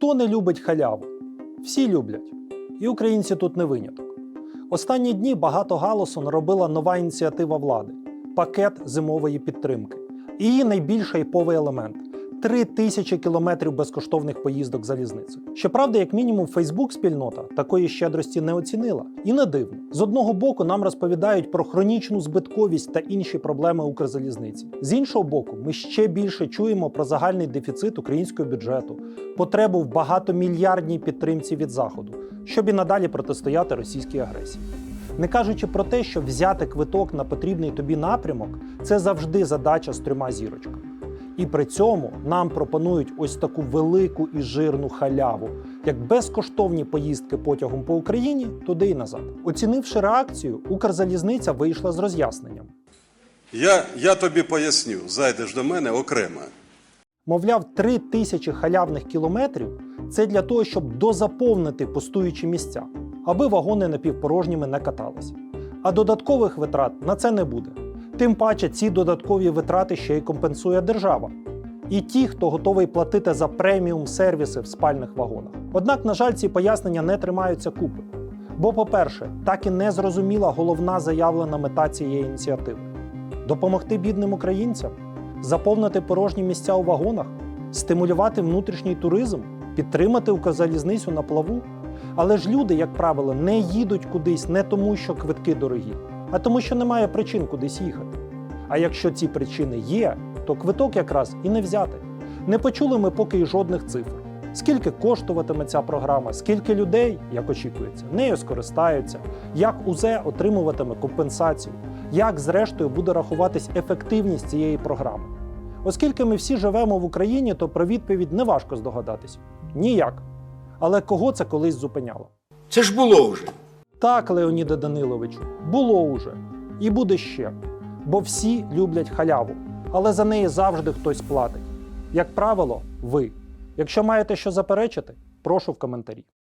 Хто не любить халяву? Всі люблять. І українці тут не виняток. Останні дні багато галасу наробила нова ініціатива влади пакет зимової підтримки. Її найбільший іповий елемент три тисячі кілометрів безкоштовних поїздок залізницею. Щоправда, як мінімум, Фейсбук-спільнота такої щедрості не оцінила. І не дивно. З одного боку, нам розповідають про хронічну збитковість та інші проблеми Укрзалізниці. З іншого боку, ми ще більше чуємо про загальний дефіцит українського бюджету, потребу в багатомільярдній підтримці від заходу, щоб і надалі протистояти російській агресії. Не кажучи про те, що взяти квиток на потрібний тобі напрямок це завжди задача з трьома зірочками. І при цьому нам пропонують ось таку велику і жирну халяву, як безкоштовні поїздки потягом по Україні туди і назад. Оцінивши реакцію, Укрзалізниця вийшла з роз'ясненням. Я, я тобі поясню, зайдеш до мене окремо. Мовляв, три тисячі халявних кілометрів це для того, щоб дозаповнити пустуючі місця, аби вагони напівпорожніми не каталися. А додаткових витрат на це не буде. Тим паче ці додаткові витрати ще й компенсує держава. І ті, хто готовий платити за преміум сервіси в спальних вагонах. Однак, на жаль, ці пояснення не тримаються купи. Бо, по-перше, так і не зрозуміла головна заявлена мета цієї ініціативи допомогти бідним українцям, заповнити порожні місця у вагонах, стимулювати внутрішній туризм, підтримати Укрзалізницю на плаву. Але ж люди, як правило, не їдуть кудись не тому, що квитки дорогі, а тому, що немає причин кудись їхати. А якщо ці причини є, то квиток якраз і не взяти. Не почули ми поки й жодних цифр. Скільки коштуватиме ця програма, скільки людей, як очікується, нею скористаються, як УЗЕ отримуватиме компенсацію, як зрештою буде рахуватись ефективність цієї програми. Оскільки ми всі живемо в Україні, то про відповідь неважко здогадатись. Ніяк. Але кого це колись зупиняло? Це ж було вже. Так, Леоніде Даниловичу, було уже і буде ще. Бо всі люблять халяву, але за неї завжди хтось платить. Як правило, ви. Якщо маєте що заперечити, прошу в коментарі.